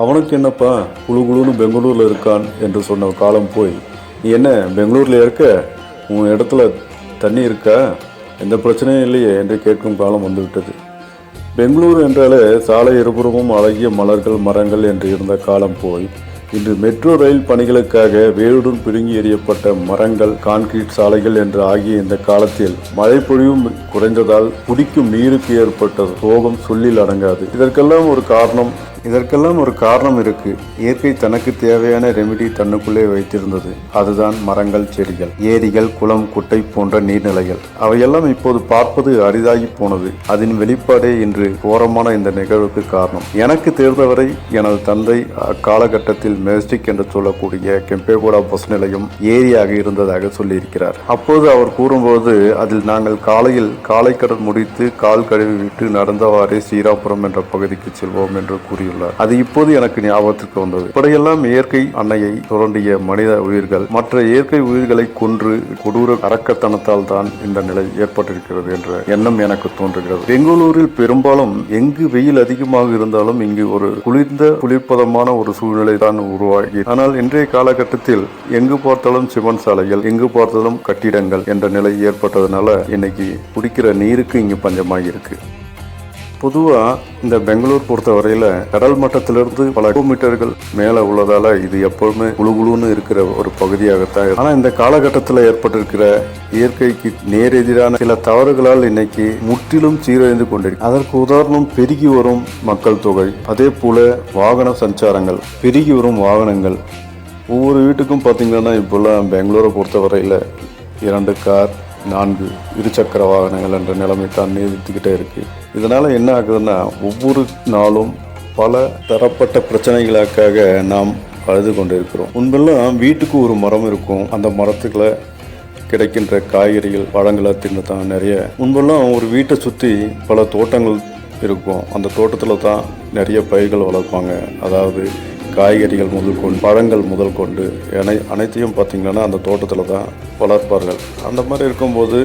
அவனுக்கு என்னப்பா? குழு குழுன்னு பெங்களூரில் இருக்கான் என்று சொன்ன காலம் போய் நீ என்ன பெங்களூரில் இருக்க? உன் இடத்துல தண்ணி இருக்கா? எந்த பிரச்சனையும் இல்லையே என்று கேட்கும் காலம் வந்துவிட்டது. பெங்களூர் என்றாலே சாலை இருபுறமும் அழகிய மலர்கள் மரங்கள் என்று இருந்த காலம் போய் இன்று மெட்ரோ ரயில் பணிகளுக்காக வேருடன் பிடுங்கி எறியப்பட்ட மரங்கள் கான்கிரீட் சாலைகள் என்று ஆகிய இந்த காலத்தில் மழை பொழிவும் குறைந்ததால் குடிக்கும் நீருக்கு ஏற்பட்ட சோகம் சொல்லில் அடங்காது. இதற்கெல்லாம் ஒரு காரணம் இதற்கெல்லாம் ஒரு காரணம் இருக்கு. இயற்கை தனக்கு தேவையான ரெமிடி தன்னுக்குள்ளே வைத்திருந்தது. அதுதான் மரங்கள் செடிகள் ஏரிகள் குளம் குட்டை போன்ற நீர்நிலைகள். அவையெல்லாம் இப்போது பார்ப்பது அரிதாகி போனது. அதன் வெளிப்பாடே இன்று கோரமான இந்த நிகழ்வுக்கு காரணம். எனக்கு தேர்ந்தவரை எனது தந்தை அக்காலகட்டத்தில் மெஜஸ்டிக் என்று சொல்லக்கூடிய கெம்பேகோடா பஸ் நிலையம் ஏரியாக இருந்ததாக சொல்லியிருக்கிறார். அப்போது அவர் கூறும்போது அதில் நாங்கள் காலையில் காலை கடன் முடித்து கால் கழுவி விட்டு நடந்தவாறே ஸ்ரீராபுரம் என்ற பகுதிக்கு செல்வோம் என்று கூறியுள்ளார். அது இப்போது எனக்கு ஞாபகத்திற்கு வந்தது. இப்படியெல்லாம் இயற்கை அன்னையை சுரண்டிய மனித உயிர்கள் மற்ற இயற்கை உயிர்களை கொன்று கொடூர அரக்கத்தனத்தால் தான் இந்த நிலை ஏற்பட்டிருக்கிறது என்ற எண்ணம் எனக்கு தோன்றுகிறது. பெங்களூரில் பெரும்பாலும் எங்கு வெயில் அதிகமாக இருந்தாலும் இங்கு ஒரு குளிர்ந்த குளிர்ப்பதமான ஒரு சூழ்நிலை தான் உருவாகி. ஆனால் இன்றைய காலகட்டத்தில் எங்கு பார்த்தாலும் சிவன் சாலைகள் எங்கு பார்த்தாலும் கட்டிடங்கள் என்ற நிலை ஏற்பட்டதுனால இன்னைக்கு குடிக்கிற நீருக்கு இங்கு பஞ்சமாகி இருக்கு பொதுவாக இந்த பெங்களூர் பொறுத்தவரையில் கடல் மட்டத்திலிருந்து பல கிலோமீட்டர்கள் மேலே உள்ளதால் இது எப்பொழுதுமே குழுகுழுன்னு இருக்கிற ஒரு பகுதியாகத்தான் ஆனால் இந்த காலகட்டத்தில் ஏற்பட்டிருக்கிற இயற்கைக்கு நேரெதிரான சில தவறுகளால் இன்னைக்கு முற்றிலும் சீரழிந்து கொண்டிருக்கு. அதற்கு உதாரணம் பெருகி வரும் மக்கள் தொகை அதே போல வாகன சஞ்சாரங்கள் பெருகி வரும் வாகனங்கள். ஒவ்வொரு வீட்டுக்கும் பார்த்தீங்கன்னா இப்போல்லாம் பெங்களூரை பொறுத்தவரையில் இரண்டு கார் நான்கு இருசக்கர வாகனங்கள் என்ற நிலைமை தான் நீடித்துக்கிட்டே இருக்கு. இதனால என்ன ஆகுதுன்னா ஒவ்வொரு நாளும் பல தரப்பட்ட பிரச்சனைகளுக்காக நாம் அழுது கொண்டிருக்கிறோம். முன்பெல்லாம் வீட்டுக்கு ஒரு மரம் இருக்கும். அந்த மரத்துக்குள்ள கிடைக்கின்ற காய்கறிகள் பழங்களை தின்னு தான் நிறைய. முன்பெல்லாம் ஒரு வீட்டை சுற்றி பல தோட்டங்கள் இருக்கும். அந்த தோட்டத்தில் தான் நிறைய பயிர்கள் வளர்ப்பாங்க. அதாவது காய்கறிகள் முதல் கொண்டு பழங்கள் முதல் கொண்டு என அனைத்தையும் பார்த்திங்கன்னா அந்த தோட்டத்தில் தான் வளர்ப்பார்கள். அந்த மாதிரி இருக்கும்போது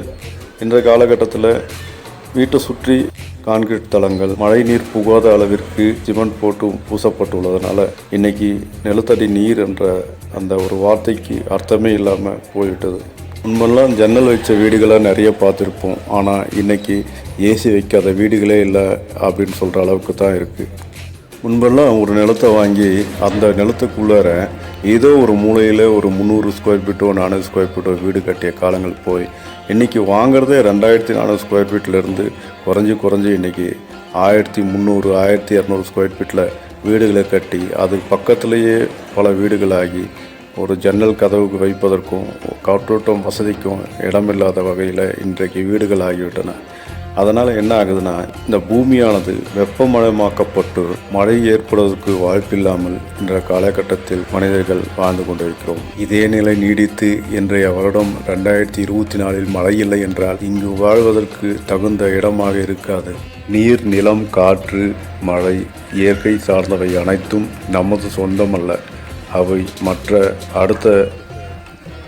இன்றைய காலகட்டத்தில் வீட்டை சுற்றி கான்கிரீட் தளங்கள் மழை நீர் புகாத அளவிற்கு சிமெண்ட் போட்டு பூசப்பட்டுள்ளதுனால இன்னைக்கு நிலத்தடி நீர் என்ற அந்த ஒரு வார்த்தைக்கு அர்த்தமே இல்லாமல் போய்விட்டது முன்பெல்லாம் ஜன்னல் வச்ச வீடுகளை நிறைய பார்த்துருப்போம். ஆனால் இன்றைக்கி ஏசி வைக்காத வீடுகளே இல்லை அப்படின்னு சொல்கிற அளவுக்கு தான் இருக்குது முன்பெல்லாம் ஒரு நிலத்தை வாங்கி அந்த நிலத்துக்குள்ளார ஏதோ ஒரு மூலையில் ஒரு முந்நூறு ஸ்கொயர் ஃபீட்டோ நானூறு ஸ்கொயர் ஃபீட்டோ வீடு கட்டிய காலங்கள் போய் இன்றைக்கி வாங்குறதே ரெண்டாயிரத்தி நானூறு ஸ்கொயர் ஃபீட்லேருந்து குறைஞ்சி குறைஞ்சி இன்றைக்கி ஆயிரத்தி முந்நூறு ஆயிரத்தி இரநூறு ஸ்கொயர் ஃபீட்டில் வீடுகளை கட்டி அது பக்கத்துலேயே பல வீடுகளாகி ஒரு ஜன்னல் கதவுக்கு வைப்பதற்கும் காற்றோட்டம் வசதிக்கும் இடமில்லாத வகையில் இன்றைக்கு வீடுகள் ஆகிவிட்டன. அதனால் என்ன ஆகுதுன்னா இந்த பூமியானது வெப்பமயமாக்கப்பட்டு மழை ஏற்படுவதற்கு வாய்ப்பில்லாமல் இன்ற காலகட்டத்தில் மனிதர்கள் வாழ்ந்து கொண்டிருக்கிறோம். இதே நிலை நீடித்து இன்றைய வருடம் ரெண்டாயிரத்தி இருபத்தி நாலில் மழை இல்லை என்றால் இங்கு வாழ்வதற்கு தகுந்த இடமாக இருக்காது. நீர் நிலம் காற்று மழை இயற்கை சார்ந்தவை அனைத்தும் நமது சொந்தமல்ல. அவை மற்ற அடுத்த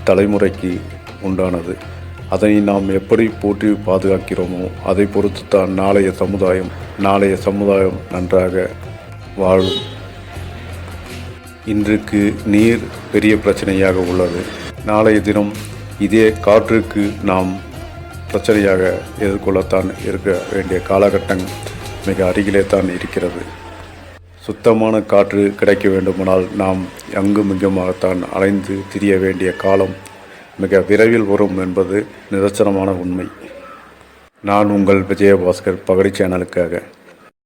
தலைமுறைக்கு உண்டானது. அதனை நாம் எப்படி போற்றி பாதுகாக்கிறோமோ அதை பொறுத்து தான் நாளைய சமுதாயம் நாளைய சமுதாயம் நன்றாக வாழும். இன்றுக்கு நீர் பெரிய பிரச்சனையாக உள்ளது. நாளைய தினம் இதே காற்றுக்கு நாம் பிரச்சனையாக எதிர்கொள்ளத்தான் இருக்க வேண்டிய காலகட்டம் மிக அருகிலே தான் இருக்கிறது. சுத்தமான காற்று கிடைக்க வேண்டுமானால் நாம் அங்கும் இங்குமாகத்தான் அலைந்து திரிய வேண்டிய காலம் மிக விரைவில் வரும் என்பது நிதர்சனமான உண்மை. நான் உங்கள் விஜயபாஸ்கர் பகடி சேனலுக்காக